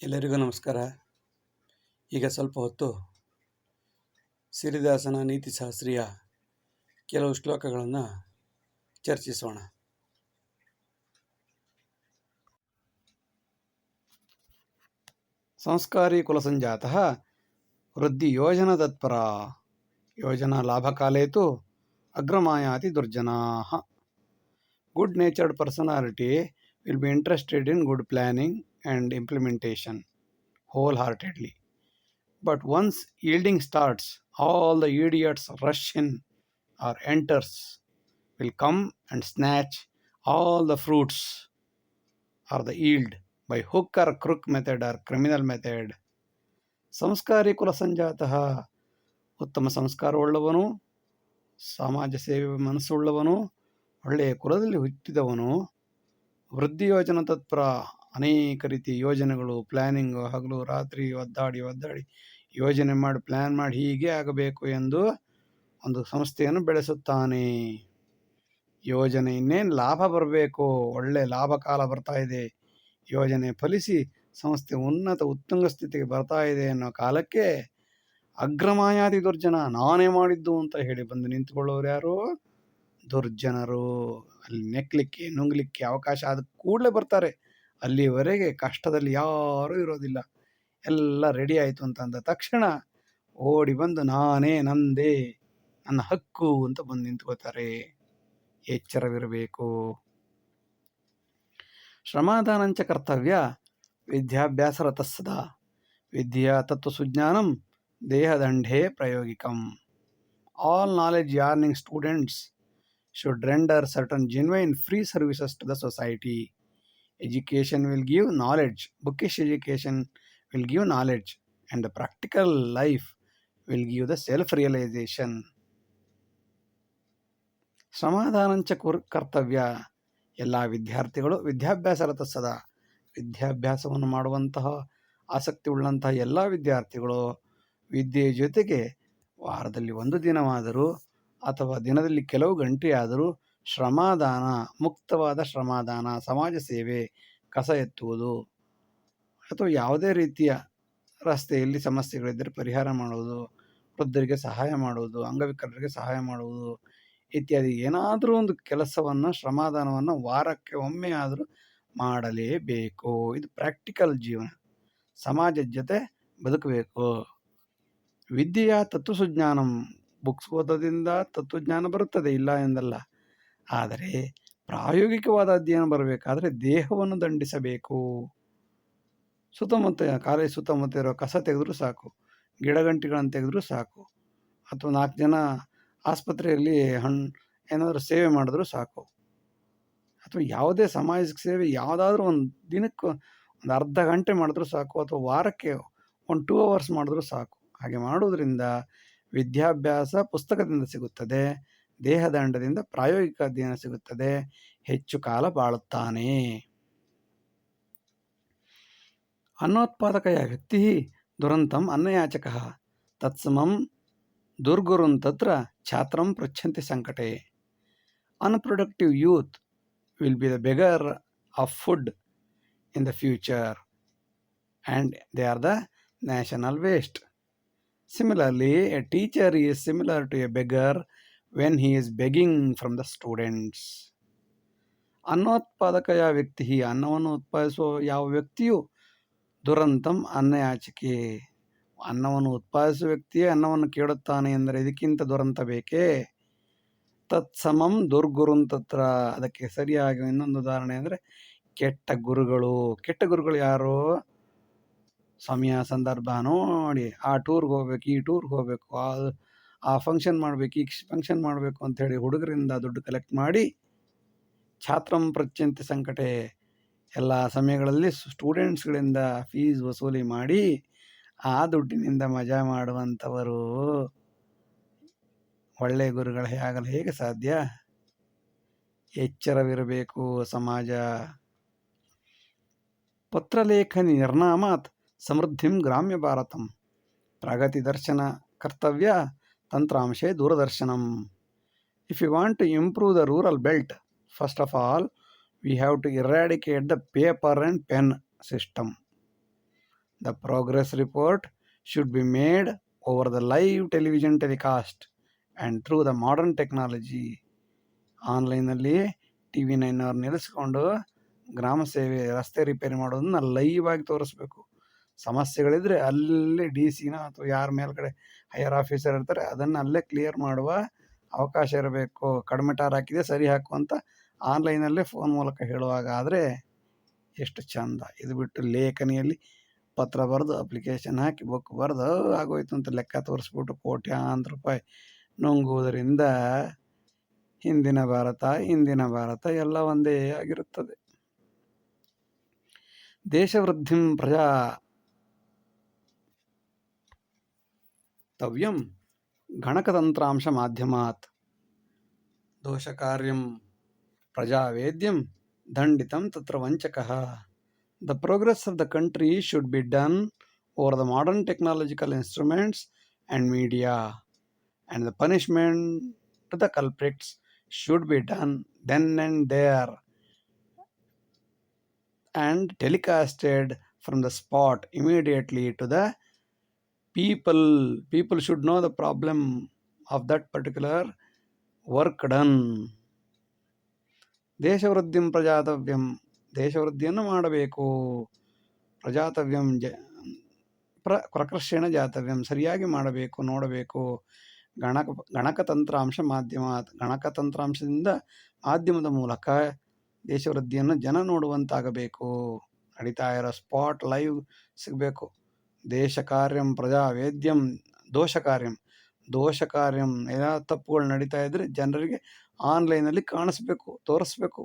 ಎಲ್ಲರಿಗೂ ನಮಸ್ಕಾರ. ಈಗ ಸ್ವಲ್ಪ ಹೊತ್ತು ಸಿರಿದಾಸನ ನೀತಿಶಾಸ್ತ್ರೀಯ ಕೆಲವು ಶ್ಲೋಕಗಳನ್ನು ಚರ್ಚಿಸೋಣ. ಸಂಸ್ಕಾರಿ ಕುಲಸಂಜಾತ ವೃದ್ಧಿ ಯೋಜನ ತತ್ಪರ. ಯೋಜನಾ ಲಾಭಕಾಲೇ ತು ಅಗ್ರಮಾಯಾತಿ ದುರ್ಜನಾ good natured personality will be interested in good planning and implementation wholeheartedly. But once yielding starts, all the idiots rush in or enters will come and snatch all the fruits or the yield by hook or crook method or criminal method. ಸಂಸ್ಕಾರಿ ಕುಲ ಸಂಜಾತಃ ಉತ್ತಮ ಸಂಸ್ಕಾರವುಳ್ಳವನು ಸಮಾಜ ಸೇವೆ ಮನಸ್ಸುಳ್ಳವನು ಒಳ್ಳೆಯ ಕುಲದಲ್ಲಿ ಹುಟ್ಟಿದವನು ವೃದ್ಧಿ ಯೋಜನೆ ತತ್ಪರ ಅನೇಕ ರೀತಿಯ ಯೋಜನೆಗಳು ಪ್ಲ್ಯಾನಿಂಗು ಹಗಲು, ರಾತ್ರಿ ಒದ್ದಾಡಿ ಒದ್ದಾಡಿ ಯೋಜನೆ ಮಾಡಿ ಪ್ಲ್ಯಾನ್ ಮಾಡಿ ಹೀಗೆ ಆಗಬೇಕು ಎಂದು ಒಂದು ಸಂಸ್ಥೆಯನ್ನು ಬೆಳೆಸುತ್ತಾನೆ. ಯೋಜನೆ ಇನ್ನೇನು ಲಾಭ ಬರಬೇಕು, ಒಳ್ಳೆ ಲಾಭ ಕಾಲ ಬರ್ತಾ ಇದೆ. ಯೋಜನೆ ಫಲಿಸಿ ಸಂಸ್ಥೆ ಉನ್ನತ ಉತ್ತುಂಗ ಸ್ಥಿತಿಗೆ ಬರ್ತಾ ಇದೆ ಅನ್ನೋ ಕಾಲಕ್ಕೆ ಅಗ್ರಮಾಯಾದಿ ದುರ್ಜನ ನಾನೇ ಮಾಡಿದ್ದು ಅಂತ ಹೇಳಿ ಬಂದು ನಿಂತುಕೊಳ್ಳೋರು ಯಾರು? ದುರ್ಜನರು. ಅಲ್ಲಿ ನೆಕ್ಕಲಿಕ್ಕೆ ನುಂಗ್ಲಿಕ್ಕೆ ಅವಕಾಶ ಆದ ಕೂಡಲೇ ಬರ್ತಾರೆ. ಅಲ್ಲಿವರೆಗೆ ಕಷ್ಟದಲ್ಲಿ ಯಾರೂ ಇರೋದಿಲ್ಲ. ಎಲ್ಲ ರೆಡಿ ಆಯಿತು ಅಂತ ಅಂದ ತಕ್ಷಣ ಓಡಿ ಬಂದು, ನಾನೇ ನಂದೇ, ನನ್ನ ಹಕ್ಕು ಅಂತ ಬಂದು ನಿಂತ್ಕೋತಾರೆ. ಎಚ್ಚರವಿರಬೇಕು. ಶ್ರಮಾದಾನಂಚ ಕರ್ತವ್ಯ ವಿದ್ಯಾಭ್ಯಾಸ ಸದಾ ವಿದ್ಯಾ ತತ್ವ ಸುಜ್ಞಾನಂ ದೇಹದಂಡೇ ಪ್ರಾಯೋಗಿಕಂ. All knowledge yearning students should render certain genuine free services to the society. Education will give knowledge, bookish education will give knowledge, and the practical life will give the self realization. ಸಮಾಧಾನಂಚ ಕುರ್ ಕರ್ತವ್ಯ ಎಲ್ಲ ವಿದ್ಯಾರ್ಥಿಗಳು ವಿದ್ಯಾಭ್ಯಾಸರತ ಸದಾ ವಿದ್ಯಾಭ್ಯಾಸವನ್ನು ಮಾಡುವಂತಹ ಆಸಕ್ತಿ ಉಳ್ಳಂತಹ ಎಲ್ಲ ವಿದ್ಯಾರ್ಥಿಗಳು ವಿದ್ಯೆಯ ಜೊತೆಗೆ ವಾರದಲ್ಲಿ ಒಂದು ದಿನವಾದರೂ ಅಥವಾ ದಿನದಲ್ಲಿ ಕೆಲವು ಗಂಟೆಯಾದರೂ ಶ್ರಮದಾನ, ಮುಕ್ತವಾದ ಶ್ರಮದಾನ, ಸಮಾಜ ಸೇವೆ, ಕಸ ಎತ್ತುವುದು ಅಥವಾ ಯಾವುದೇ ರೀತಿಯ ರಸ್ತೆಯಲ್ಲಿ ಸಮಸ್ಯೆಗಳಿದ್ದರೆ ಪರಿಹಾರ ಮಾಡುವುದು, ವೃದ್ಧರಿಗೆ ಸಹಾಯ ಮಾಡುವುದು, ಅಂಗವಿಕಲರಿಗೆ ಸಹಾಯ ಮಾಡುವುದು ಇತ್ಯಾದಿ. ಏನಾದರೂ ಒಂದು ಕೆಲಸವನ್ನು, ಶ್ರಮದಾನವನ್ನು ವಾರಕ್ಕೆ ಒಮ್ಮೆ ಆದರೂ ಮಾಡಲೇಬೇಕು. ಇದು ಪ್ರಾಕ್ಟಿಕಲ್ ಜೀವನ. ಸಮಾಜದ ಜೊತೆ ಬದುಕಬೇಕು. ವಿದ್ಯೆಯ ತತ್ವಸುಜ್ಞಾನಂ ಬುಕ್ಸ್ ಓದೋದ್ರಿಂದ ತತ್ವಜ್ಞಾನ ಬರುತ್ತದೆ, ಇಲ್ಲ ಎಂದಲ್ಲ. ಆದರೆ ಪ್ರಾಯೋಗಿಕವಾದ ಅಧ್ಯಯನ ಬರಬೇಕಾದರೆ ದೇಹವನ್ನು ದಂಡಿಸಬೇಕು. ಸುತ್ತಮುತ್ತ ಕಾಲೇಜ್ ಸುತ್ತಮುತ್ತ ಇರೋ ಕಸ ತೆಗೆದ್ರು ಸಾಕು ಗಿಡಗಂಟಿಗಳನ್ನು ತೆಗೆದ್ರೂ ಸಾಕು, ಅಥವಾ ನಾಲ್ಕು ಜನ ಆಸ್ಪತ್ರೆಯಲ್ಲಿ ಹಣ್ಣು ಏನಾದರೂ ಸೇವೆ ಮಾಡಿದ್ರೂ ಸಾಕು. ಅಥವಾ ಯಾವುದೇ ಸಮಾಜಕ್ಕೆ ಸೇವೆ ಯಾವುದಾದ್ರೂ ಒಂದು ದಿನಕ್ಕೆ ಒಂದು ಅರ್ಧ ಗಂಟೆ ಮಾಡಿದ್ರೂ ಸಾಕು, ಅಥವಾ ವಾರಕ್ಕೆ ಒಂದು ಟೂ ಅವರ್ಸ್ ಮಾಡಿದ್ರೂ ಸಾಕು. ಹಾಗೆ ಮಾಡೋದ್ರಿಂದ ವಿದ್ಯಾಭ್ಯಾಸ ಪುಸ್ತಕದಿಂದ ಸಿಗುತ್ತದೆ, ದೇಹದಂಡದಿಂದ ಪ್ರಾಯೋಗಿಕ ಅಧ್ಯಯನ ಸಿಗುತ್ತದೆ, ಹೆಚ್ಚು ಕಾಲ ಬಾಳುತ್ತಾನೆ. ಅನ್ನೋತ್ಪಾದಕಯ ವ್ಯಕ್ತಿ ದುರಂತಂ ಅನ್ನಯಾಚಕ, ತತ್ಸಮಂ ದುರ್ಗುರುನ್ ತತ್ರ ಛಾತ್ರಂ ಪೃಚ್ಛಂತಿ ಸಂಕಟೆ. Unproductive youth will be the beggar of food in the future and they are the national waste Similarly, a teacher is similar to a beggar when he is begging from the students. ಅನ್ನೋತ್ಪಾದಕಯ ವ್ಯಕ್ತಿ ಅನ್ನವನ್ನು ಉತ್ಪಾದಿಸುವ ಯಾವ ವ್ಯಕ್ತಿಯು ದುರಂತಂ ಅನ್ನಯಾಚಿಕೆ ಅನ್ನವನ್ನು ಉತ್ಪಾದಿಸುವ ವ್ಯಕ್ತಿಯೇ ಅನ್ನವನ್ನು ಕೇಳುತ್ತಾನೆ ಎಂದರೆ ಇದಕ್ಕಿಂತ ದುರಂತ ಬೇಕೇ ತತ್ಸಮಂ ದುರ್ಗುರುನ್ ತತ್ರ ಅದಕ್ಕೆ ಸರಿಯಾಗಿ ಇನ್ನೊಂದು ಉದಾಹರಣೆ ಅಂದರೆ ಕೆಟ್ಟ ಗುರುಗಳು ಕೆಟ್ಟ ಗುರುಗಳು ಯಾರು ಸಮಯ, ಸಂದರ್ಭ ನೋಡಿ, ಆ ಟೂರ್ಗೆ ಹೋಗ್ಬೇಕು, ಈ ಟೂರ್ಗೆ ಹೋಗ್ಬೇಕು, ಆ ಆ ಫಂಕ್ಷನ್ ಮಾಡಬೇಕು, ಈ ಫಂಕ್ಷನ್ ಮಾಡಬೇಕು ಅಂಥೇಳಿ ಹುಡುಗರಿಂದ ದುಡ್ಡು ಕಲೆಕ್ಟ್ ಮಾಡಿ, ಛಾತ್ರಂ ಪ್ರತ್ಯಂತ ಸಂಕಟೆ, ಎಲ್ಲ ಸಮಯಗಳಲ್ಲಿ ಸ್ಟೂಡೆಂಟ್ಸ್ಗಳಿಂದ ಫೀಸ್ ವಸೂಲಿ ಮಾಡಿ, ಆ ದುಡ್ಡಿನಿಂದ ಮಜಾ ಮಾಡುವಂಥವರು ಒಳ್ಳೆಯ ಗುರುಗಳು ಆಗಲು ಹೇಗೆ ಸಾಧ್ಯ? ಎಚ್ಚರವಿರಬೇಕು ಸಮಾಜ. ಪತ್ರಲೇಖನಿ ನಿರ್ನಾಮಾತ್ ಸಮೃದ್ಧಿಂ ಗ್ರಾಮ್ಯ ಭಾರತಂ. ಪ್ರಗತಿ ದರ್ಶನ ಕರ್ತವ್ಯ ತಂತ್ರಾಂಶೇ ದೂರದರ್ಶನಂ. If you want to improve the rural belt first of all we have to eradicate the paper and pen system the progress report should be made over the live television telecast and through the modern technology. ಆನ್ಲೈನಲ್ಲಿ T V ನೈನವ್ರು ನಿಲ್ಲಿಸ್ಕೊಂಡು ಗ್ರಾಮ ಸೇವೆ ರಸ್ತೆ repair ಮಾಡೋದನ್ನ live ಆಗಿ ತೋರಿಸ್ಬೇಕು. ಸಮಸ್ಯೆಗಳಿದ್ರೆ ಅಲ್ಲೇ ಡಿ ಸಿನ ಅಥವಾ ಯಾರ ಮೇಲ್ಗಡೆ ಹೈಯರ್ ಆಫೀಸರ್ ಇರ್ತಾರೆ, ಅದನ್ನು ಅಲ್ಲೇ ಕ್ಲಿಯರ್ ಮಾಡುವ ಅವಕಾಶ ಇರಬೇಕು. ಕಡಿಮೆ ಟಾರ್ ಹಾಕಿದೆ ಸರಿ ಹಾಕು ಅಂತ ಆನ್ಲೈನಲ್ಲೇ ಫೋನ್ ಮೂಲಕ ಹೇಳುವಾಗ ಆದರೆ ಎಷ್ಟು ಚಂದ. ಇದು ಬಿಟ್ಟು ಲೇಖನಿಯಲ್ಲಿ ಪತ್ರ ಬರೆದು ಅಪ್ಲಿಕೇಶನ್ ಹಾಕಿ ಬುಕ್ ಬರೆದು, ಆಗೋಯ್ತು ಅಂತ ಲೆಕ್ಕ ತೋರಿಸ್ಬಿಟ್ಟು ಕೋಟ್ಯಾಂತರ ರೂಪಾಯಿ ನುಂಗುವುದರಿಂದ ಹಿಂದಿನ ಭಾರತ ಇಂದಿನ ಭಾರತ ಎಲ್ಲ ಒಂದೇ ಆಗಿರುತ್ತದೆ. ದೇಶವೃದ್ಧಿಂ ಪ್ರಜಾ ತವ್ಯಂ ಗಣಕತಂತ್ರಾಂಶ ಮಾಧ್ಯಮಾತ್ ದೋಷಕಾರ್ಯಂ ಪ್ರಜಾವೇದ್ಯಂ ದಂಡಿತಂ ತತ್ರ ವಂಚಕಃ the progress of the country should be done over the modern technological instruments and media and the punishment to the culprits should be done then and there and telecasted from the spot immediately to the people people should know the problem of that particular work done. ದೇಶವೃದ್ಧಿಂ ಪ್ರಜಾತವ್ಯಂ, ದೇಶವೃದ್ಧಿಯನ್ನು ಮಾಡಬೇಕು. ಪ್ರಜಾತವ್ಯಂ ಜ, ಪ್ರ, ಪ್ರಕರ್ಷಣ ಜಾತವ್ಯಂ, ಸರಿಯಾಗಿ ಮಾಡಬೇಕು, ನೋಡಬೇಕು. ಗಣಕ ಗಣಕತಂತ್ರಾಂಶ ಮಾಧ್ಯಮ ಗಣಕತಂತ್ರಾಂಶದಿಂದ ಮಾಧ್ಯಮದ ಮೂಲಕ ದೇಶವೃದ್ಧಿಯನ್ನು ಜನ ನೋಡುವಂತಾಗಬೇಕು. ನಡೀತಾ ಇರೋ ಸ್ಪಾಟ್ ಲೈವ್ ಸಿಗಬೇಕು. ದೇಶ ಕಾರ್ಯಂ ಪ್ರಜಾ ವೇದ್ಯಂ ದೋಷ ಕಾರ್ಯಂ ದೋಷ ಕಾರ್ಯಂ ಏನಾದ್ರು ತಪ್ಪುಗಳು ನಡೀತಾ ಇದ್ದರೆ ಜನರಿಗೆ ಆನ್ಲೈನಲ್ಲಿ ಕಾಣಿಸ್ಬೇಕು, ತೋರಿಸ್ಬೇಕು.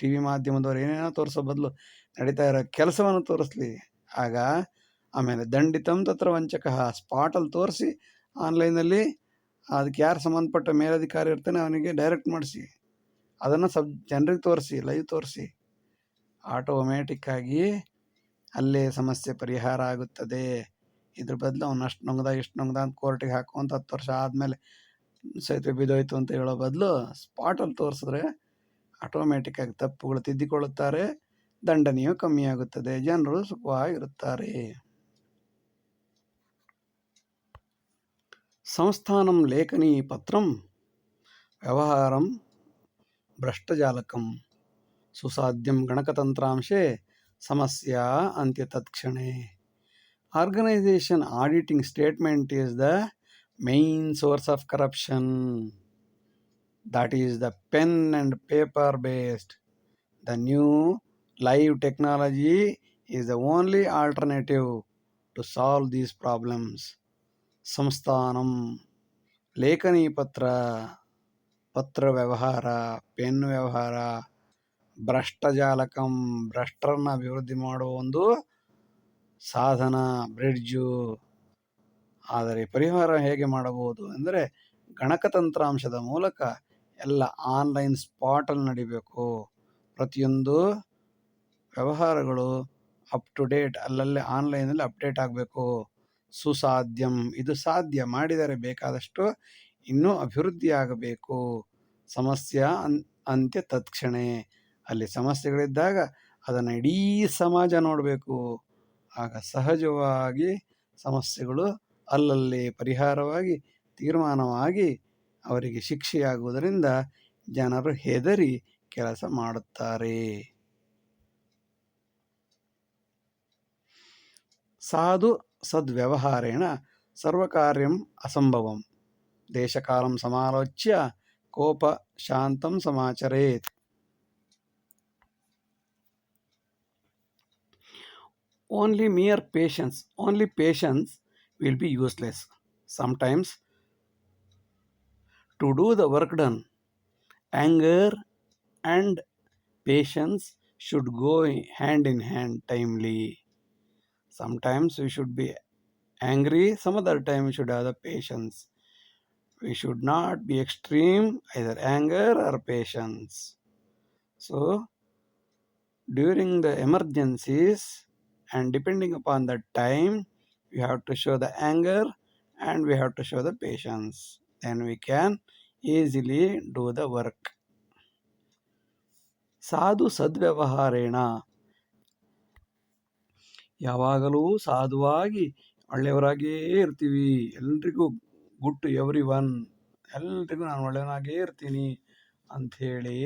ಟಿ ವಿ ಮಾಧ್ಯಮದವ್ರು ಏನೇನೋ ತೋರಿಸೋ ಬದಲು ನಡೀತಾ ಇರೋ ಕೆಲಸವನ್ನು ತೋರಿಸ್ಲಿ. ಆಗ ಆಮೇಲೆ ದಂಡಿತಂ ತತ್ರ ವಂಚಕ ಸ್ಪಾಟಲ್ಲಿ ತೋರಿಸಿ ಆನ್ಲೈನಲ್ಲಿ ಅದಕ್ಕೆ ಯಾರು ಸಂಬಂಧಪಟ್ಟ ಮೇಲಧಿಕಾರಿ ಇರ್ತಾನೆ ಅವನಿಗೆ ಡೈರೆಕ್ಟ್ ಮಾಡಿಸಿ. ಅದನ್ನು ಸಬ್ ಜನರಿಗೆ ತೋರಿಸಿ, ಲೈವ್ ತೋರಿಸಿ. ಆಟೋಮ್ಯಾಟಿಕ್ಕಾಗಿ ಅಲ್ಲೇ ಸಮಸ್ಯೆ ಪರಿಹಾರ ಆಗುತ್ತದೆ. ಇದ್ರ ಬದಲು ಅವ್ನು ಅಷ್ಟು ನುಂಗ್ದ ಇಷ್ಟು ನೊಂಗದ ಅಂತ ಕೋರ್ಟಿಗೆ ಹಾಕುವಂತ ಹತ್ತು ವರ್ಷ ಆದಮೇಲೆ ಸೇತುವೆ ಬಿದ್ದೋಯ್ತು ಅಂತ ಹೇಳೋ ಬದಲು ಸ್ಪಾಟಲ್ಲಿ ತೋರಿಸಿದ್ರೆ ಆಟೋಮ್ಯಾಟಿಕ್ಕಾಗಿ ತಪ್ಪುಗಳು ತಿದ್ದಿಕೊಳ್ಳುತ್ತಾರೆ. ದಂಡನೆಯು ಕಮ್ಮಿಯಾಗುತ್ತದೆ ಜನರು ಸುಖವಾಗಿರುತ್ತಾರೆ. ಸಂಸ್ಥಾನಂ ಲೇಖನಿ ಪತ್ರಂ ವ್ಯವಹಾರಂ ಭ್ರಷ್ಟಜಾಲಕಂ ಸುಸಾಧ್ಯಂ ಗಣಕತಂತ್ರಾಂಶೆ ಸಮಸ್ಯಾ ಅಂತ್ಯ ತತ್ಕ್ಷಣೆ organisation auditing statement is the main source of corruption that is the pen and paper based. The new live technology is the only alternative to solve these problems. ಸಂಸ್ಥಾನಂ ಲೇಖನಿ ಪತ್ರ ಪತ್ರ ವ್ಯವಹಾರ ಪೆನ್ ಭ್ರಷ್ಟಜಾಲಕಂ, ಭ್ರಷ್ಟರನ್ನ ಅಭಿವೃದ್ಧಿ ಮಾಡುವ ಒಂದು ಸಾಧನ ಬ್ರಿಡ್ಜು. ಆದರೆ ಪರಿಹಾರ ಹೇಗೆ ಮಾಡಬಹುದು ಅಂದರೆ ಗಣಕತಂತ್ರಾಂಶದ ಮೂಲಕ ಎಲ್ಲ ಆನ್ಲೈನ್ ಸ್ಪಾಟಲ್ಲಿ ನಡಿಬೇಕು. ಪ್ರತಿಯೊಂದು ವ್ಯವಹಾರಗಳು ಅಪ್ ಟು ಡೇಟ್ ಅಲ್ಲಲ್ಲೇ ಆನ್ಲೈನಲ್ಲಿ ಅಪ್ಡೇಟ್ ಆಗಬೇಕು. ಸುಸಾಧ್ಯಂ, ಇದು ಸಾಧ್ಯ ಮಾಡಿದರೆ ಬೇಕಾದಷ್ಟು ಇನ್ನೂ ಅಭಿವೃದ್ಧಿಯಾಗಬೇಕು. ಸಮಸ್ಯೆ ಅನ್, ಅಂತ್ಯ ತತ್ಕ್ಷಣೆ. ಅಲ್ಲಿ ಸಮಸ್ಯೆಗಳಿದ್ದಾಗ ಅದನ್ನು ಇಡೀ ಸಮಾಜ ನೋಡಬೇಕು. ಆಗ ಸಹಜವಾಗಿ ಸಮಸ್ಯೆಗಳು ಅಲ್ಲಲ್ಲಿ ಪರಿಹಾರವಾಗಿ, ತೀರ್ಮಾನವಾಗಿ ಅವರಿಗೆ ಶಿಕ್ಷೆಯಾಗುವುದರಿಂದ ಜನರು ಹೆದರಿ ಕೆಲಸ ಮಾಡುತ್ತಾರೆ. ಸಾಧು ಸದ್ವ್ಯವಹಾರೇಣ ಸರ್ವಕಾರ್ಯಂ ಅಸಂಭವಂ. ದೇಶಕಾಲಂ ಸಮಾಲೋಚ್ಯ ಕೋಪ ಶಾಂತಂ ಸಮಾಚರೇತ್. only mere patience, only patience will be useless. Sometimes, to do the work done, anger and patience should go hand in hand timely. Sometimes we should be angry, some other time we should have the patience. We should not be extreme, either anger or patience. So, during the emergencies, and depending upon the time we have to show the anger and we have to show the patience then we can easily do the work ಸಾಧು ಸದ್ವ್ಯವಹಾರೇಣ ಯಾವಾಗಲೂ ಸಾಧುವಾಗಿ ಒಳ್ಳೆಯವರಾಗಿಯೇ ಇರ್ತೀವಿ ಎಲ್ರಿಗೂ good to every one ಎಲ್ರಿಗೂ ನಾನು ಒಳ್ಳೆಯವನಾಗೇ ಇರ್ತೀನಿ ಅಂಥೇಳಿ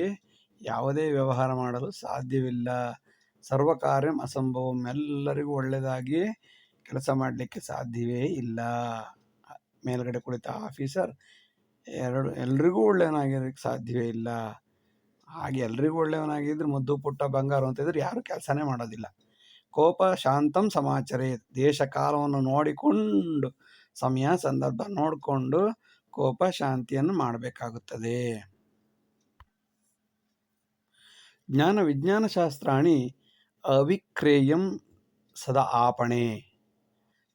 ಯಾವುದೇ ವ್ಯವಹಾರ ಮಾಡಲು ಸಾಧ್ಯವಿಲ್ಲ ಸರ್ವಕಾರ್ಯಂ ಅಸಂಭವಂ, ಎಲ್ಲರಿಗೂ ಒಳ್ಳೆಯದಾಗಿ ಕೆಲಸ ಮಾಡಲಿಕ್ಕೆ ಸಾಧ್ಯವೇ ಇಲ್ಲ. ಮೇಲ್ಗಡೆ ಕುಳಿತ ಆಫೀಸರ್, ಎರಡು, ಎಲ್ರಿಗೂ ಒಳ್ಳೆಯವನಾಗಿರೋಕ್ಕೆ ಸಾಧ್ಯವೇ ಇಲ್ಲ. ಹಾಗೆ ಎಲ್ರಿಗೂ ಒಳ್ಳೆಯವನಾಗಿದ್ರೆ ಮುದ್ದು ಪುಟ್ಟ ಬಂಗಾರ ಅಂತಿದ್ರೆ ಯಾರು ಕೆಲಸನೇ ಮಾಡೋದಿಲ್ಲ. ಕೋಪ, ಶಾಂತಂ ಸಮಾಚಾರ, ದೇಶ ಕಾಲವನ್ನು ನೋಡಿಕೊಂಡು, ಸಮಯ, ಸಂದರ್ಭ ನೋಡಿಕೊಂಡು ಕೋಪ, ಶಾಂತಿಯನ್ನು ಮಾಡಬೇಕಾಗುತ್ತದೆ. ಜ್ಞಾನ ವಿಜ್ಞಾನ ಶಾಸ್ತ್ರಾಣಿ ಅವಿಕ್ರೇಯಂ ಸದಾ ಆಪಣೆ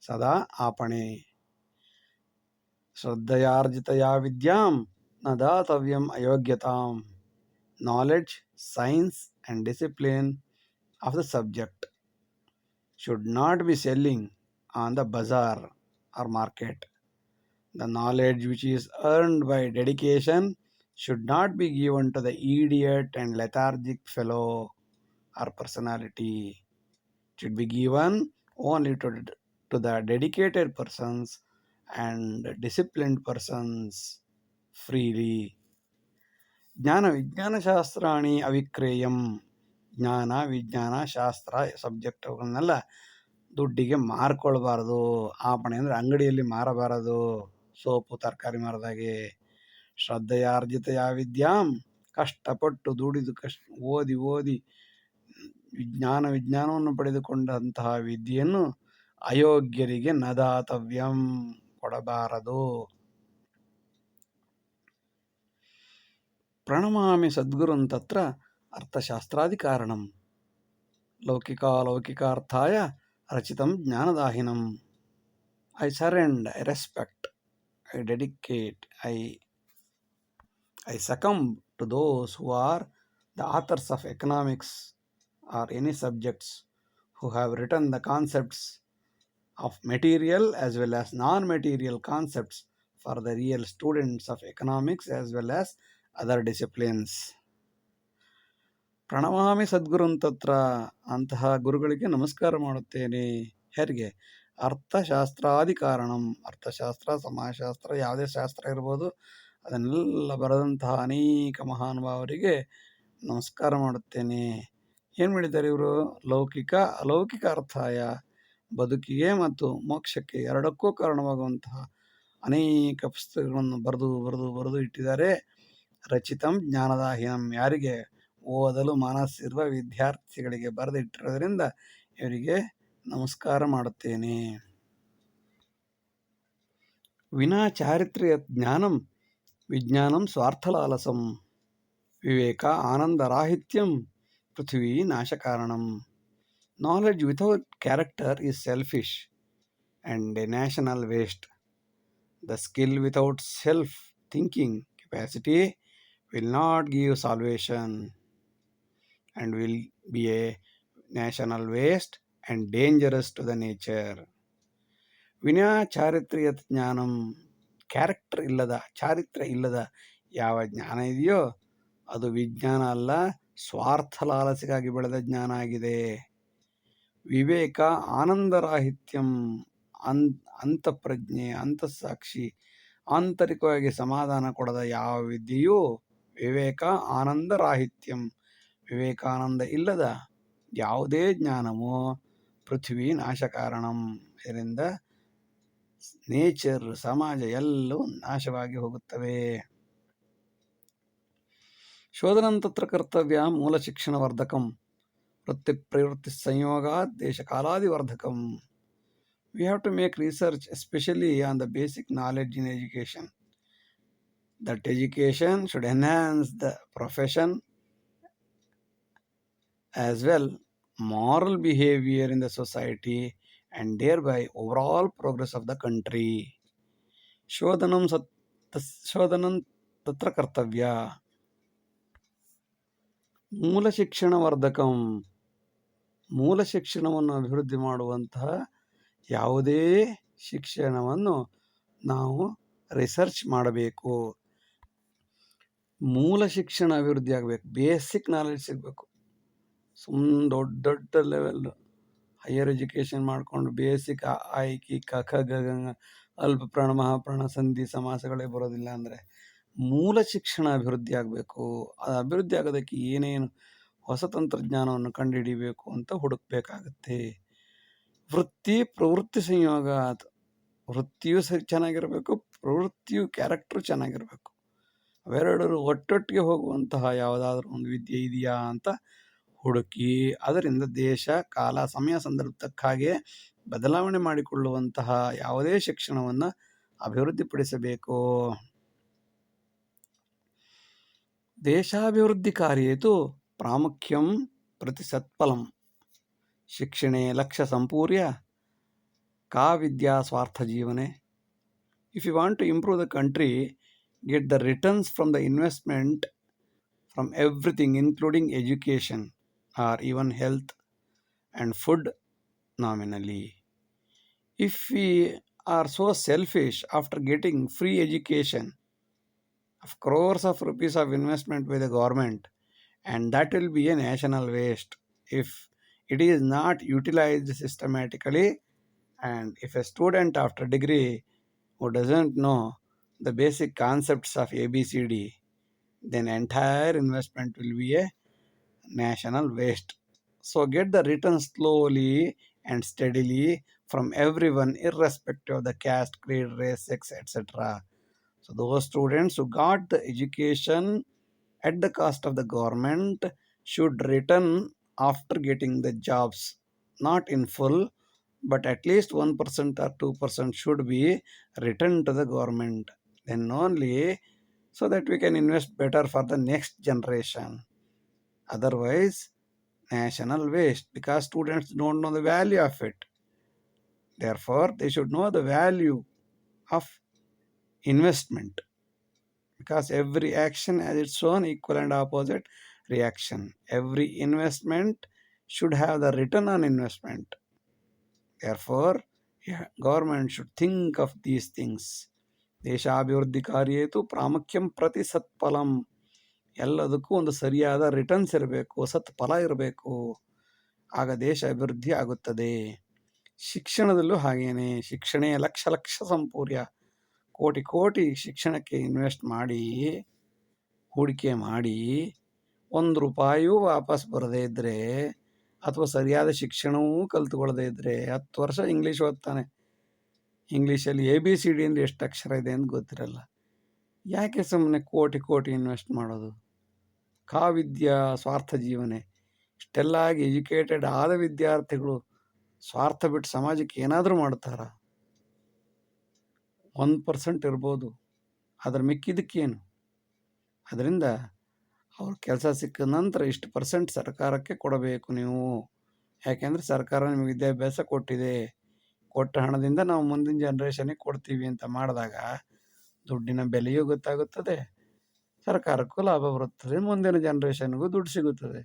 ಸದಾ ಆಪಣೆ ಶ್ರದ್ಧೆಯಾರ್ಜಿತಯಾ ವಿದ್ಯಾಂ ನ ದಾತವ್ಯಂ ಅಯೋಗ್ಯತಾಂ knowledge science and discipline of the subject should not be selling on the bazaar or market. The knowledge which is earned by dedication should not be given to the idiot and lethargic fellow or personality. It should be given only to, to the dedicated persons and disciplined persons freely. ಜ್ಞಾನ ಶಾಸ್ತ್ರಾಣಿ ಅವಿಕ್ರೇಯಂ ಜ್ಞಾನ ವಿಜ್ಞಾನ ಶಾಸ್ತ್ರ ಸಬ್ಜೆಕ್ಟ್ಗಳನ್ನೆಲ್ಲ ದುಡ್ಡಿಗೆ ಮಾರ್ಕೊಳ್ಬಾರ್ದು ಆಪಣೆ ಅಂದರೆ ಅಂಗಡಿಯಲ್ಲಿ ಮಾರಬಾರದು soap ತರಕಾರಿ ಮಾರದಾಗೆ ಶ್ರದ್ಧೆಯಾರ್ಜಿತ ಯಾವಿದ್ಯಾಂ ಕಷ್ಟಪಟ್ಟು ದುಡಿದು ಕಷ್ಟ ಓದಿ ಓದಿ ವಿಜ್ಞಾನ ವಿಜ್ಞಾನವನ್ನು ಪಡೆದುಕೊಂಡಂತಹ ವಿದ್ಯೆಯನ್ನು ಅಯೋಗ್ಯರಿಗೆ ನದಾತವ್ಯಂ ಕೊಡಬಾರದು ಪ್ರಣಮಾಮಿ ಸದ್ಗುರುನ್ ತತ್ರ ಅರ್ಥಶಾಸ್ತ್ರಾಧಿಕಾರಣಂ ಲೌಕಿಕಾಲೌಕಿಕಾರ್ಥಾಯ ರಚಿತಂ ಜ್ಞಾನದಾಹಿನಂ I surrender I respect I dedicate I I succumb to those who are the authors of economics or any subjects who have written the concepts of material as well as non-material concepts for the real students of economics as well as other disciplines. ಪ್ರಣಮಾಮಿ ಸದ್ಗುರುನ್ ತತ್ರ ಅಂತಹ ಗುರುಗಳಿಗೆ ನಮಸ್ಕಾರ ಮಾಡುತ್ತೇನೆ ಯಾರಿಗೆ ಅರ್ಥಶಾಸ್ತ್ರಾಧಿಕಾರಣಂ ಅರ್ಥಶಾಸ್ತ್ರ ಸಮಾಜಶಾಸ್ತ್ರ ಯಾವುದೇ ಶಾಸ್ತ್ರ ಇರ್ಬೋದು ಅದನ್ನೆಲ್ಲ ಬರೆದಂತಹ ಅನೇಕ ಮಹಾನುಭಾವರಿಗೆ ನಮಸ್ಕಾರ ಮಾಡುತ್ತೇನೆ ಏನು ಮಾಡಿದ್ದಾರೆ ಇವರು? ಲೌಕಿಕ ಅಲೌಕಿಕ ಅರ್ಥಾಯ, ಬದುಕಿಗೆ ಮತ್ತು ಮೋಕ್ಷಕ್ಕೆ ಎರಡಕ್ಕೂ ಕಾರಣವಾಗುವಂತಹ ಅನೇಕ ಪುಸ್ತಕಗಳನ್ನು ಬರೆದು ಬರೆದು ಬರೆದು ಇಟ್ಟಿದ್ದಾರೆ. ರಚಿತಂ ಜ್ಞಾನದಾಹಿನಂ. ಯಾರಿಗೆ? ಓದಲು ಮನಸ್ಸಿರುವ ವಿದ್ಯಾರ್ಥಿಗಳಿಗೆ ಬರೆದಿಟ್ಟಿರೋದ್ರಿಂದ ಇವರಿಗೆ ನಮಸ್ಕಾರ ಮಾಡುತ್ತೇನೆ. ವಿನಾ ಚಾರಿತ್ರ್ಯ ಜ್ಞಾನಂ, ವಿಜ್ಞಾನಂ ಸ್ವಾರ್ಥಲಾಲಸಂ. ವಿವೇಕ ಆನಂದರಾಹಿತ್ಯಂ ಪೃಥ್ವಿ ನಾಶಕಾರಣಂ knowledge without character is selfish and a national waste the skill without self thinking capacity will not give salvation and will be a national waste and dangerous to the nature ವಿನಾ ಚಾರಿತ್ರ್ಯ ಜ್ಞಾನಂ ಕ್ಯಾರೆಕ್ಟರ್ ಇಲ್ಲದ ಚಾರಿತ್ರ್ಯ ಇಲ್ಲದ ಯಾವ ಜ್ಞಾನ ಇದೆಯೋ ಅದು ವಿಜ್ಞಾನ ಅಲ್ಲ ಸ್ವಾರ್ಥ ಲಾಲಸಿಗಾಗಿ ಬೆಳೆದ ಜ್ಞಾನ ಆಗಿದೆ. ವಿವೇಕ ಆನಂದರಾಹಿತ್ಯಂ ಅನ್ ಅಂತಃಪ್ರಜ್ಞೆ, ಅಂತಃಸಾಕ್ಷಿ, ಆಂತರಿಕವಾಗಿ ಸಮಾಧಾನ ಕೊಡದ ಯಾವ ವಿದ್ಯೆಯೂ ವಿವೇಕ ಆನಂದರಾಹಿತ್ಯಂ. ವಿವೇಕಾನಂದ ಇಲ್ಲದ ಯಾವುದೇ ಜ್ಞಾನವು ಪೃಥ್ವಿ ನಾಶಕಾರಣಂ ಇದರಿಂದ ನೇಚರ್, ಸಮಾಜ ಎಲ್ಲವೂ ನಾಶವಾಗಿ ಹೋಗುತ್ತವೆ. ಶೋಧನಂ ತತ್ರ ಕರ್ತವ್ಯ ಮೂಲ ಶಿಕ್ಷಣವರ್ಧಕಂ ವೃತ್ತಿ ಪ್ರವೃತ್ತಿ ಸಂಯೋಗ ದೇಶ ಕಾಲಾದಿವರ್ಧಕಂ we have to make research especially on the basic knowledge in education that education should enhance the profession as well, moral behavior in the society, and thereby overall progress of the country. ಶೋಧನಂ ಸತ್ ಶೋಧನಂ ತತ್ರ ಕರ್ತವ್ಯ ಮೂಲ ಶಿಕ್ಷಣ ವರ್ಧಕಂ ಮೂಲ ಶಿಕ್ಷಣವನ್ನು ಅಭಿವೃದ್ಧಿ ಮಾಡುವಂತಹ ಯಾವುದೇ ಶಿಕ್ಷಣವನ್ನು ನಾವು ರಿಸರ್ಚ್ ಮಾಡಬೇಕು. ಮೂಲ ಶಿಕ್ಷಣ ಅಭಿವೃದ್ಧಿ ಆಗಬೇಕು. ಬೇಸಿಕ್ ನಾಲೆಡ್ಜ್ ಸಿಗಬೇಕು. ಸುಮ್ ದೊಡ್ಡ ದೊಡ್ಡ ಲೆವೆಲ್ ಹೈಯರ್ ಎಜುಕೇಷನ್ ಮಾಡಿಕೊಂಡು ಬೇಸಿಕ್ ಆಯ್ಕೆ ಕಖ ಇ ಕ ಖ ಗ ಗ ङ ಅಲ್ಪ ಪ್ರಾಣ, ಮಹಾಪ್ರಾಣ, ಸಂಧಿ, ಸಮಾಸಗಳೇ ಬರೋದಿಲ್ಲ ಅಂದರೆ ಮೂಲ ಶಿಕ್ಷಣ ಅಭಿವೃದ್ಧಿ ಆಗಬೇಕು. ಆ ಅಭಿವೃದ್ಧಿ ಆಗೋದಕ್ಕೆ ಏನೇನು ಹೊಸ ತಂತ್ರಜ್ಞಾನವನ್ನು ಕಂಡುಹಿಡಿಬೇಕು ಅಂತ ಹುಡುಕಬೇಕಾಗತ್ತೆ. ವೃತ್ತಿ, ಪ್ರವೃತ್ತಿ ಸಂಯೋಗ ಅದು ವೃತ್ತಿಯೂ ಸರಿ ಚೆನ್ನಾಗಿರಬೇಕು, ಪ್ರವೃತ್ತಿಯು ಕ್ಯಾರೆಕ್ಟ್ರು ಚೆನ್ನಾಗಿರಬೇಕು. ಅವೆರಡರು ಒಟ್ಟೊಟ್ಟಿಗೆ ಹೋಗುವಂತಹ ಯಾವುದಾದ್ರೂ ಒಂದು ವಿದ್ಯೆ ಇದೆಯಾ ಅಂತ ಹುಡುಕಿ, ಅದರಿಂದ ದೇಶ, ಕಾಲ, ಸಮಯ ಸಂದರ್ಭ ತಕ್ಕ ಹಾಗೆ ಬದಲಾವಣೆ ಮಾಡಿಕೊಳ್ಳುವಂತಹ ಯಾವುದೇ ಶಿಕ್ಷಣವನ್ನು ಅಭಿವೃದ್ಧಿಪಡಿಸಬೇಕು. ದೇಶಾಭಿವೃದ್ಧಿ ಕಾರ್ಯೇತು ಪ್ರಾಮುಖ್ಯಂ ಪ್ರತಿ ಸತ್ಫಲಂ ಶಿಕ್ಷಣೆ ಲಕ್ಷ್ಯ ಸಂಪೂರ್ಯ, ಕಾ ವಿದ್ಯಾ ಸ್ವಾರ್ಥ ಜೀವನೆ. If you want to improve the country get the returns from the investment from everything including education or even health and food nominally if we are so selfish after getting free education of crores of rupees of investment by the government and that will be a national waste if it is not utilized systematically. And if a student after degree who doesn't know the basic concepts of abcd then entire investment will be a national waste. So get the return slowly and steadily from everyone irrespective of the caste creed race sex etc so those students who got the education at the cost of the government should return after getting the jobs not in full but at least 1% or 2% should be returned to the government. Then only so that we can invest better for the next generation. Otherwise national waste because students don't know the value of it. Therefore they should know the value of investment because every action has its own equal and opposite reaction every investment should have the return on investment therefore yeah, government should think of these things ದೇಶಾಭಿವೃದ್ಧಿ ಕಾರ್ಯೇತು ಪ್ರಾಮುಖ್ಯಂ ಪ್ರತಿ ಸತ್ಫಲಂ ಎಲ್ಲದಕ್ಕೂ ಒಂದು ಸರಿಯಾದ returns ಇರಬೇಕು ಸತ್ಫಲ ಇರಬೇಕು ಆಗ ದೇಶ ಅಭಿವೃದ್ಧಿ ಆಗುತ್ತದೆ ಶಿಕ್ಷಣದಲ್ಲೂ ಹಾಗೇನೆ ಶಿಕ್ಷಣೆ ಲಕ್ಷ ಲಕ್ಷ ಸಂಪೂರ್ಯ ಕೋಟಿ ಕೋಟಿ ಶಿಕ್ಷಣಕ್ಕೆ ಇನ್ವೆಸ್ಟ್ ಮಾಡಿ, ಹೂಡಿಕೆ ಮಾಡಿ, ಒಂದು ರೂಪಾಯಿಯೂ ವಾಪಸ್ ಬರದೇ ಇದ್ದರೆ ಅಥವಾ ಸರಿಯಾದ ಶಿಕ್ಷಣವೂ ಕಲ್ತುಕೊಳ್ಳದೇ ಇದ್ದರೆ ಹತ್ತು ವರ್ಷ ಇಂಗ್ಲೀಷ್ ಓದ್ತಾನೆ. ಇಂಗ್ಲೀಷಲ್ಲಿ ಎ ಬಿ ಸಿ ಡಿ ಅಂದರೆ ಎಷ್ಟು ಅಕ್ಷರ ಇದೆ ಅಂತ ಗೊತ್ತಿರಲ್ಲ. ಯಾಕೆ ಸುಮ್ಮನೆ ಕೋಟಿ ಕೋಟಿ ಇನ್ವೆಸ್ಟ್ ಮಾಡೋದು? ಕಾವಿದ್ಯ ಸ್ವಾರ್ಥ ಜೀವನೆ. ಇಷ್ಟೆಲ್ಲ ಆಗಿ ಎಜುಕೇಟೆಡ್ ಆದ ವಿದ್ಯಾರ್ಥಿಗಳು ಸ್ವಾರ್ಥ ಬಿಟ್ಟು ಸಮಾಜಕ್ಕೆ ಏನಾದರೂ ಮಾಡ್ತಾರ? ಒಂದು ಪರ್ಸೆಂಟ್ ಇರ್ಬೋದು. ಅದ್ರ ಮಿಕ್ಕಿದ್ದಕ್ಕೇನು ಅದರಿಂದ ಅವ್ರ ಕೆಲಸ ಸಿಕ್ಕ ನಂತರ ಇಷ್ಟು ಪರ್ಸೆಂಟ್ ಸರ್ಕಾರಕ್ಕೆ ಕೊಡಬೇಕು ನೀವು. ಯಾಕೆಂದರೆ ಸರ್ಕಾರ ನಿಮಗೆ ವಿದ್ಯಾಭ್ಯಾಸ ಕೊಟ್ಟಿದೆ. ಕೊಟ್ಟ ಹಣದಿಂದ ನಾವು ಮುಂದಿನ ಜನ್ರೇಷನಿಗೆ ಕೊಡ್ತೀವಿ ಅಂತ ಮಾಡಿದಾಗ ದುಡ್ಡಿನ ಬೆಲೆಯೂ ಗೊತ್ತಾಗುತ್ತದೆ. ಸರ್ಕಾರಕ್ಕೂ ಲಾಭ ಬರುತ್ತದೆ. ಮುಂದಿನ ಜನ್ರೇಷನ್ಗೂ ದುಡ್ಡು ಸಿಗುತ್ತದೆ.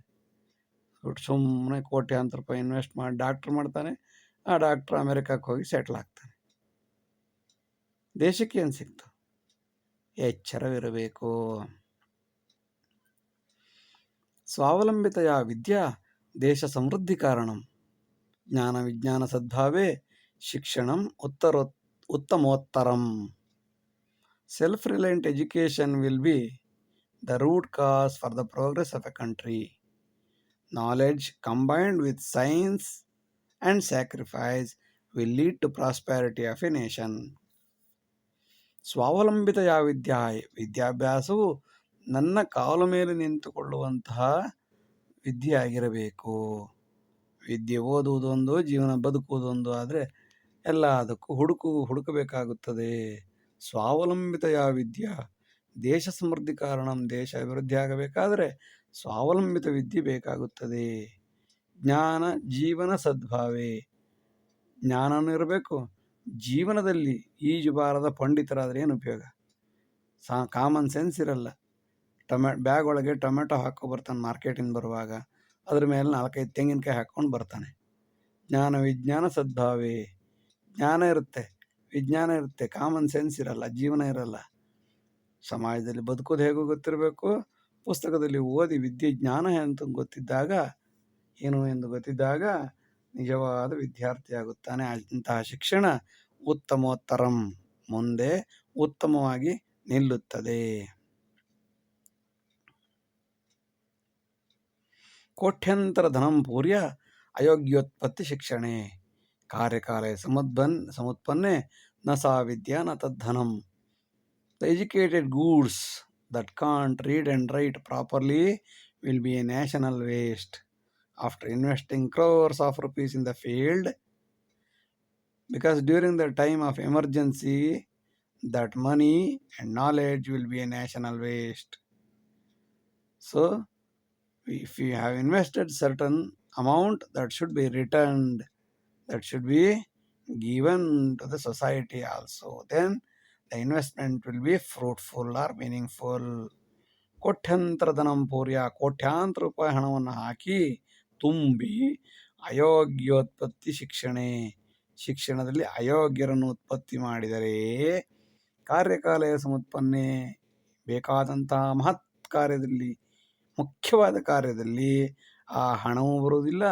ದುಡ್ಡು ಸುಮ್ಮನೆ ಕೋಟ್ಯಾಂತರ ರೂಪಾಯಿ ಇನ್ವೆಸ್ಟ್ ಮಾಡಿ ಡಾಕ್ಟ್ರ್ ಮಾಡ್ತಾನೆ. ಆ ಡಾಕ್ಟ್ರ್ ಅಮೆರಿಕಕ್ಕೆ ಹೋಗಿ ಸೆಟ್ಲ್ ಆಗ್ತಾನೆ. ದೇಶಕ್ಕೆ ಏನು ಸಿಕ್ತು ಎಚ್ಚರವಿರಬೇಕು. ಸ್ವಾವಲಂಬಿತೆಯ ವಿದ್ಯಾ ದೇಶ ಸಮೃದ್ಧಿ ಕಾರಣಂ. ಜ್ಞಾನ ವಿಜ್ಞಾನ ಸದ್ಭಾವೇ, ಶಿಕ್ಷಣಂ ಉತ್ತರ, ಉತ್ತಮೋತ್ತರಂ. Self reliant education will be the root cause for the progress of a country knowledge combined with science and sacrifice will lead to prosperity of a nation ಯಾವ ವಿದ್ಯಾ ವಿದ್ಯಾಭ್ಯಾಸವು ನನ್ನ ಕಾಲು ಮೇಲೆ ನಿಂತುಕೊಳ್ಳುವಂತಹ ವಿದ್ಯೆ ಆಗಿರಬೇಕು ವಿದ್ಯೆ ಓದುವುದೊಂದು, ಜೀವನ ಬದುಕುವುದೊಂದು ಆದರೆ ಎಲ್ಲ ಅದಕ್ಕೂ ಹುಡುಕು, ಹುಡುಕಬೇಕಾಗುತ್ತದೆ. ಸ್ವಾವಲಂಬಿತ ಯಾವ ವಿದ್ಯೆ ದೇಶ ಸಮೃದ್ಧಿ ಕಾರಣ ದೇಶ ಅಭಿವೃದ್ಧಿ ಆಗಬೇಕಾದರೆ ಸ್ವಾವಲಂಬಿತ ವಿದ್ಯೆ ಬೇಕಾಗುತ್ತದೆ. ಜ್ಞಾನ, ಜೀವನ ಸದ್ಭಾವೇ. ಜ್ಞಾನನೂ ಇರಬೇಕು ಜೀವನದಲ್ಲಿ ಈಜುಬಾರದ ಪಂಡಿತರಾದರೆ ಏನು ಉಪಯೋಗ? ಸಾ ಕಾಮನ್ ಸೆನ್ಸ್ ಇರಲ್ಲ. ಟೊಮೆ ಬ್ಯಾಗ್ ಒಳಗೆ ಟೊಮೆಟೊ ಹಾಕೋ ಬರ್ತಾನೆ ಮಾರ್ಕೆಟಿಂದ ಬರುವಾಗ. ಅದ್ರ ಮೇಲೆ ನಾಲ್ಕೈದು ತೆಂಗಿನಕಾಯಿ ಹಾಕ್ಕೊಂಡು ಬರ್ತಾನೆ. ಜ್ಞಾನ ವಿಜ್ಞಾನ ಸದ್ಭಾವೇ. ಜ್ಞಾನ ಇರುತ್ತೆ. ವಿಜ್ಞಾನ ಇರುತ್ತೆ. ಕಾಮನ್ ಸೆನ್ಸ್ ಇರಲ್ಲ. ಜೀವನ ಇರಲ್ಲ. ಸಮಾಜದಲ್ಲಿ ಬದುಕೋದು ಹೇಗೂ ಗೊತ್ತಿರಬೇಕು. ಪುಸ್ತಕದಲ್ಲಿ ಓದಿ ವಿದ್ಯೆ ಜ್ಞಾನ ಅಂತ ಗೊತ್ತಿದ್ದಾಗ, ಏನು ಎಂದು ಗೊತ್ತಿದ್ದಾಗ ನಿಜವಾದ ವಿದ್ಯಾರ್ಥಿಯಾಗುತ್ತಾನೆ ಇಂತಹ ಶಿಕ್ಷಣ ಉತ್ತಮೋತ್ತರಂ ಮುಂದೆ ಉತ್ತಮವಾಗಿ ನಿಲ್ಲುತ್ತದೆ. ಕೋಟ್ಯಂತರ ಧನಂ ಪೂರ್ಯ ಅಯೋಗ್ಯೋತ್ಪತ್ತಿ ಶಿಕ್ಷಣೆ. ಕಾರ್ಯಕಾಲೆ ಸಮದ್ಬನ್ ಸಮುತ್ಪನ್ನೆ ನ ಸಾ ವಿದ್ಯಾ ನ ತದ್ಧನಂ the educated goods that can't read and write properly will be a national waste after investing crores of rupees in the field because during the time of emergency that money and knowledge will be a national waste so if you have invested certain amount that should be returned that should be given to the society also then the investment will be fruitful or meaningful ಕೋಟ್ಯಂತರ ಧನಂ ಪೂರ್ಯ ಕೋಟ್ಯಾಂತರ ರೂಪಾಯಿ ಹಣವನ್ನು ಹಾಕಿ ತುಂಬಿ ಅಯೋಗ್ಯೋತ್ಪತ್ತಿ ಶಿಕ್ಷಣೆ. ಶಿಕ್ಷಣದಲ್ಲಿ ಅಯೋಗ್ಯರನ್ನು ಉತ್ಪತ್ತಿ ಮಾಡಿದರೆ ಕಾರ್ಯಕಾಲಯ ಸಮತ್ಪನ್ನೆ ಬೇಕಾದಂತಹ ಮಹತ್ ಕಾರ್ಯದಲ್ಲಿ, ಮುಖ್ಯವಾದ ಕಾರ್ಯದಲ್ಲಿ ಆ ಹಣವೂ ಬರುವುದಿಲ್ಲ,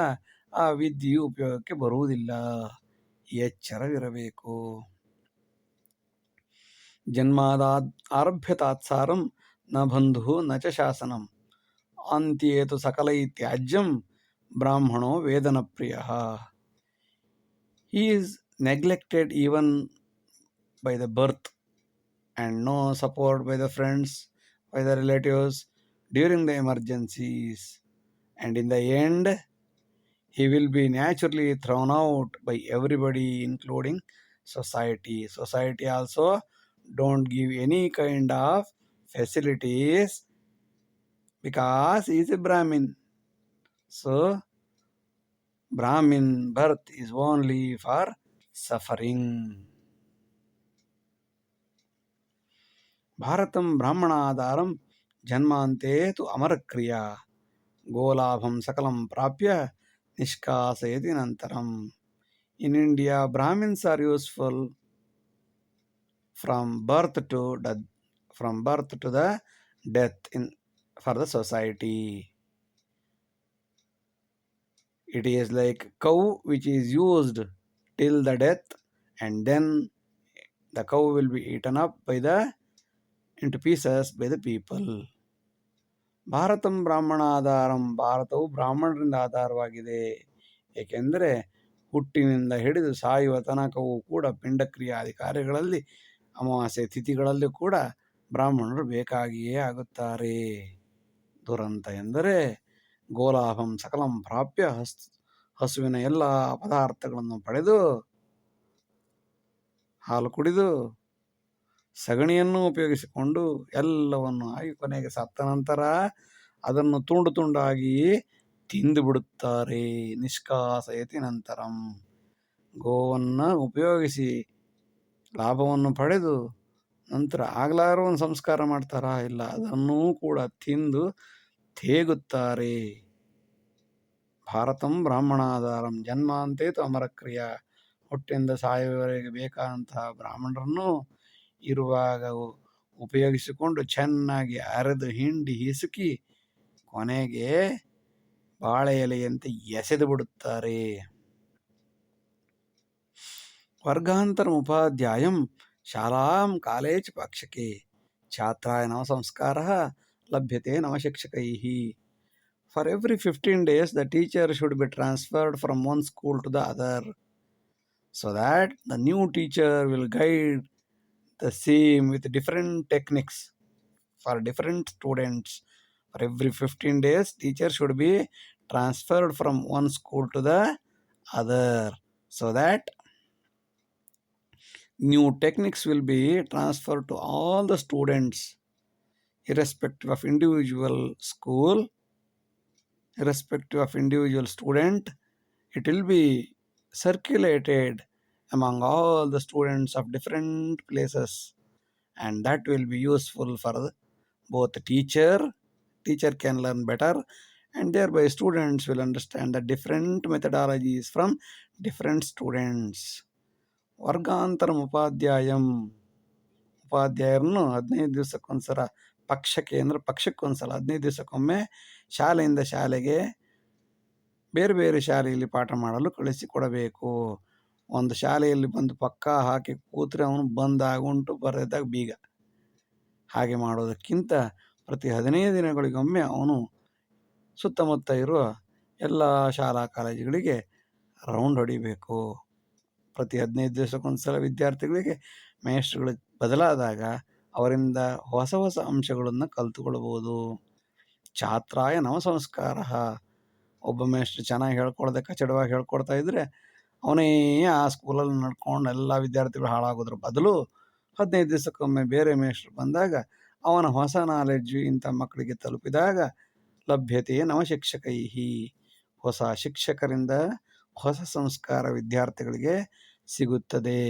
ಆ ವಿದ್ಯೆಯು ಉಪಯೋಗಕ್ಕೆ ಬರುವುದಿಲ್ಲ. ಎಚ್ಚರವಿರಬೇಕು. ಜನ್ಮಾದಾದ್ ಆರಭ್ಯ ತಾತ್ಸಾರಂ ನ ಬಂಧು ನ ಚ ಶಾಸನಂ. ಅಂತ್ಯೇತು ಸಕಲ ಇತ್ಯಾಜ್ಯಂ Brahmano Vedanapriya, He is neglected even by the birth and no support by the friends, by the relatives during the emergencies. And in the end, he will be naturally thrown out by everybody, including society. Society also don't give any kind of facilities because he is a Brahmin. So, Brahmin birth is only for suffering. भारतं ब्राह्मणाधारं जन्मान्ते तु अमरक्रिया गोलाभं सकलं प्राप्य निष्कासयति नन्तरम् In India, Brahmins are useful from birth to death, from birth to the death in for the society. It is like cow which is used till the death and then the cow will be eaten up by the, into pieces by the people. Bharatam ಬ್ರಾಹ್ಮಣ ಆಧಾರಂ, ಭಾರತವು ಬ್ರಾಹ್ಮಣರಿಂದ ಆಧಾರವಾಗಿದೆ. ಏಕೆಂದರೆ ಹುಟ್ಟಿನಿಂದ ಹಿಡಿದು ಸಾಯುವ ತನಕವೂ ಕೂಡ ಪಿಂಡಕ್ರಿಯಾದಿ ಕಾರ್ಯಗಳಲ್ಲಿ ಅಮಾವಾಸ್ಯೆ ತಿಥಿಗಳಲ್ಲಿ ಕೂಡ ಬ್ರಾಹ್ಮಣರು ಬೇಕಾಗಿಯೇ ಆಗುತ್ತಾರೆ. ದುರಂತ ಎಂದರೆ ಗೋಲಾಭಂ ಸಕಲಂ ಪ್ರಾಪ್ಯ ಹಸ್, ಹಸುವಿನ ಎಲ್ಲ ಪದಾರ್ಥಗಳನ್ನು ಪಡೆದು ಹಾಲು ಕುಡಿದು ಸಗಣಿಯನ್ನು ಉಪಯೋಗಿಸಿಕೊಂಡು ಎಲ್ಲವನ್ನು ಆಗಿ ಕೊನೆಗೆ ಸತ್ತ ನಂತರ ಅದನ್ನು ತುಂಡು ತುಂಡಾಗಿ ತಿಂದು ಬಿಡುತ್ತಾರೆ. ನಿಷ್ಕಾಸಯತಿ ನಂತರಂ. ಗೋವನ್ನು ಉಪಯೋಗಿಸಿ ಲಾಭವನ್ನು ಪಡೆದು ನಂತರ ಆಗ್ಲಾರು ಒಂದು ಸಂಸ್ಕಾರ ಮಾಡ್ತಾರಾ? ಇಲ್ಲ, ಅದನ್ನೂ ಕೂಡ ತಿಂದು ತೇಗುತ್ತಾರೆ ಭಾರತಂ ಬ್ರಾಹ್ಮಣಾಧಾರಂ, ಜನ್ಮಾಂತೆ ಅಮರಕ್ರಿಯ ಹುಟ್ಟಿಂದ ಸಾಯುವವರೆಗೆ ಬೇಕಾದಂತಹ ಬ್ರಾಹ್ಮಣರನ್ನು ಇರುವಾಗ ಉಪಯೋಗಿಸಿಕೊಂಡು ಚೆನ್ನಾಗಿ ಅರೆದು ಹಿಂಡಿ ಹಿಸುಕಿ ಕೊನೆಗೆ ಬಾಳೆ ಎಲೆಯಂತೆ ಎಸೆದು ಬಿಡುತ್ತಾರೆ. ವರ್ಗಾಂತರ ಉಪಾಧ್ಯಾಯಂ ಶಾಲಾಂ ಕಾಲೇಜ್ ಪಕ್ಷಕ್ಕೆ ಛಾತ್ರಾಯ For every 15 days, the teacher should be transferred from one school to the other. So that the new teacher will guide the same with different techniques for different students. For every 15 days, teacher should be transferred from one school to the other. So that new techniques will be transferred to all the students irrespective of individual school irrespective of individual student it will be circulated among all the students of different places and that will be useful for both teacher teacher can learn better and thereby students will understand the different methodologies from different students ವರ್ಗಾಂತರಂ ಉಪಾಧ್ಯಾಯಂ ಉಪಾಧ್ಯಾಯರನ್ನು ಹದಿನೈದು ದಿವಸಕ್ಕೊಂದ್ಸಲ ಪಕ್ಷಕ್ಕೆ ಅಂದರೆ ಪಕ್ಷಕ್ಕೊಂದ್ಸಲ ಹದಿನೈದು ದಿವಸಕ್ಕೊಮ್ಮೆ ಶಾಲೆಯಿಂದ ಶಾಲೆಗೆ ಬೇರೆ ಬೇರೆ ಶಾಲೆಯಲ್ಲಿ ಪಾಠ ಮಾಡಲು ಕಳಿಸಿಕೊಡಬೇಕು ಒಂದು ಶಾಲೆಯಲ್ಲಿ ಬಂದು ಪಕ್ಕಾ ಹಾಕಿ ಕೂತ್ರೆ ಅವನು ಬಂದಾಗುಂಟು ಬರೆದಾಗ ಬೀಗ. ಹಾಗೆ ಮಾಡೋದಕ್ಕಿಂತ ಪ್ರತಿ ಹದಿನೈದು ದಿನಗಳಿಗೊಮ್ಮೆ ಅವನು ಸುತ್ತಮುತ್ತ ಇರುವ ಎಲ್ಲ ಶಾಲಾ ಕಾಲೇಜುಗಳಿಗೆ ರೌಂಡ್ ಹೊಡಿಬೇಕು. ಪ್ರತಿ ಹದಿನೈದು ದಿವಸಕ್ಕೊಂದು ಸಲ ವಿದ್ಯಾರ್ಥಿಗಳಿಗೆ ಮೇಷ್ಟ್ರುಗಳು ಬದಲಾದಾಗ ಅವರಿಂದ ಹೊಸ ಹೊಸ ಅಂಶಗಳನ್ನು ಕಲಿತುಕೊಳ್ಬೋದು ಛಾತ್ರಾಯ ನವ ಸಂಸ್ಕಾರ. ಒಬ್ಬ ಮೇಷ್ಟ್ರು ಚೆನ್ನಾಗಿ ಹೇಳ್ಕೊಡ್ದೆ ಕಚಡವಾಗಿ ಹೇಳ್ಕೊಡ್ತಾ ಇದ್ದರೆ ಅವನೇ ಆ ಸ್ಕೂಲಲ್ಲಿ ನಡ್ಕೊಂಡು ಎಲ್ಲ ವಿದ್ಯಾರ್ಥಿಗಳು ಹಾಳಾಗೋದ್ರ ಬದಲು ಹದಿನೈದು ದಿವಸಕ್ಕೊಮ್ಮೆ ಬೇರೆ ಮೇಷ್ಟ್ರು ಬಂದಾಗ ಅವನ ಹೊಸ ನಾಲೆಡ್ಜು ಇಂಥ ಮಕ್ಕಳಿಗೆ ತಲುಪಿದಾಗ ಲಭ್ಯತೆಯೇ ನವ ಶಿಕ್ಷಕೈಹಿ. ಹೊಸ ಶಿಕ್ಷಕರಿಂದ ಹೊಸ ಸಂಸ್ಕಾರ ವಿದ್ಯಾರ್ಥಿಗಳಿಗೆ ಸಿಗುತ್ತದೆ.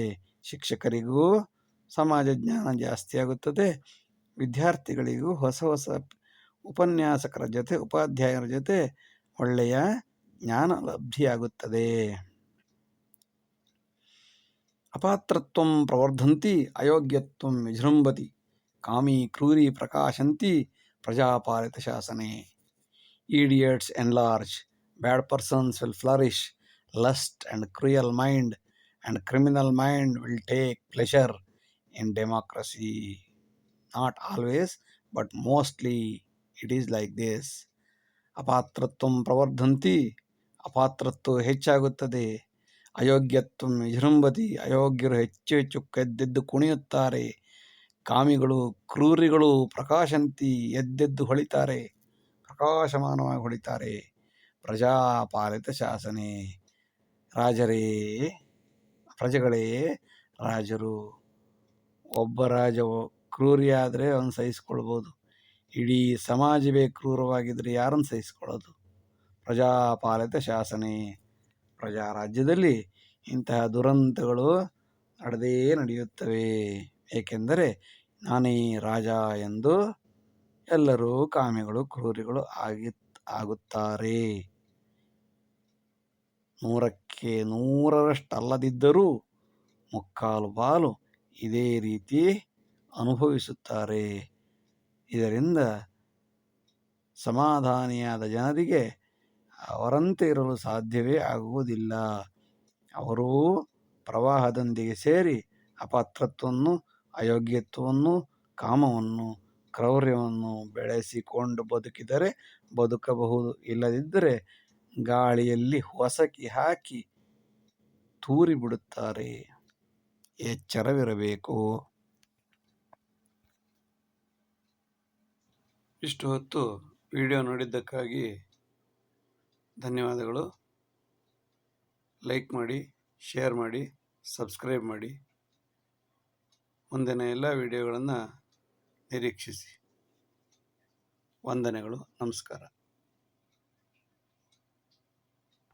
ಶಿಕ್ಷಕರಿಗೂ ಸಮಾಜ ಜ್ಞಾನ ಜಾಸ್ತಿ ಆಗುತ್ತದೆ ವಿದ್ಯಾರ್ಥಿಗಳಿಗೂ ಹೊಸ ಹೊಸ ಉಪನ್ಯಾಸಕರ ಜೊತೆ, ಉಪಾಧ್ಯಾಯರ ಜೊತೆ ಒಳ್ಳೆಯ ಜ್ಞಾನ ಲಬ್ಧಿಯಾಗುತ್ತದೆ. ಅಪಾತ್ರತ್ವಂ ಪ್ರವರ್ಧಂತಿ, ಅಯೋಗ್ಯತ್ವಂ ವಿಜೃಂಭತಿ, ಕಾಮಿ ಕ್ರೂರಿ ಪ್ರಕಾಶಂತಿ, ಪ್ರಜಾಪಾಲಿತ ಶಾಸನೆ. Idiots enlarge bad persons will flourish, lust and cruel mind and criminal mind will take pleasure. In democracy not always but mostly it is like this ಅಪಾತ್ರತ್ವಂ ಪ್ರವರ್ಧಂತಿ ಅಪಾತ್ರತ್ವ ಹೆಚ್ಚಾಗುತ್ತದೆ. ಅಯೋಗ್ಯತ್ವಂ ವಿಜೃಂಭತಿ, ಅಯೋಗ್ಯರು ಹೆಚ್ಚು ಹೆಚ್ಚು ಕೆದ್ದೆದ್ದು ಕುಣಿಯುತ್ತಾರೆ. ಕಾಮಿಗಳು, ಕ್ರೂರಿಗಳು ಪ್ರಕಾಶಂತಿ ಎದ್ದೆದ್ದು ಹೊಳಿತಾರೆ. ಪ್ರಕಾಶಮಾನವಾಗಿ ಹೊಳಿತಾರೆ. ಪ್ರಜಾಪಾಲಿತ ಶಾಸನೆ. ರಾಜರೇ, ಪ್ರಜೆಗಳೇ, ರಾಜರು. ಒಬ್ಬ ರಾಜ ಕ್ರೂರಿಯಾದರೆ ಅವನು ಸಹಿಸ್ಕೊಳ್ಬೋದು. ಇಡೀ ಸಮಾಜವೇ ಕ್ರೂರವಾಗಿದ್ದರೆ ಯಾರನ್ನು ಸಹಿಸ್ಕೊಳ್ಳೋದು ಪ್ರಜಾಪಾಲಿತ ಶಾಸನೆ. ಪ್ರಜಾ ರಾಜ್ಯದಲ್ಲಿ ಇಂತಹ ದುರಂತಗಳು ನಡೆದೇ ನಡೆಯುತ್ತವೆ. ಏಕೆಂದರೆ ನಾನೇ ರಾಜ ಎಂದು ಎಲ್ಲರೂ ಕಾಮಿಗಳು, ಕ್ರೂರಿಗಳು ಆಗಿ ಆಗುತ್ತಾರೆ. ನೂರಕ್ಕೆ ನೂರರಷ್ಟಲ್ಲದಿದ್ದರೂ ಮುಕ್ಕಾಲು ಪಾಲು ಇದೇ ರೀತಿ ಅನುಭವಿಸುತ್ತಾರೆ. ಇದರಿಂದ ಸಮಾಧಾನಿಯಾದ ಜನರಿಗೆ ಅವರಂತೆ ಇರಲು ಸಾಧ್ಯವೇ ಆಗುವುದಿಲ್ಲ. ಅವರೂ ಪ್ರವಾಹದೊಂದಿಗೆ ಸೇರಿ ಅಪಾತ್ರತ್ವವನ್ನು, ಅಯೋಗ್ಯತ್ವವನ್ನು, ಕಾಮವನ್ನು, ಕ್ರೌರ್ಯವನ್ನು ಬೆಳೆಸಿಕೊಂಡು ಬದುಕಿದರೆ ಬದುಕಬಹುದು. ಇಲ್ಲದಿದ್ದರೆ ಗಾಳಿಯಲ್ಲಿ ಹೊಸಕಿ ಹಾಕಿ ತೂರಿ ಬಿಡುತ್ತಾರೆ ಎಚ್ಚರವಿರಬೇಕು. ಇಷ್ಟು ಹೊತ್ತು ವಿಡಿಯೋ ನೋಡಿದ್ದಕ್ಕಾಗಿ ಧನ್ಯವಾದಗಳು. ಲೈಕ್ ಮಾಡಿ, ಶೇರ್ ಮಾಡಿ, ಸಬ್ಸ್ಕ್ರೈಬ್ ಮಾಡಿ. ಮುಂದಿನ ಎಲ್ಲ ವಿಡಿಯೋಗಳನ್ನು ನಿರೀಕ್ಷಿಸಿ. ವಂದನೆಗಳು, ನಮಸ್ಕಾರ.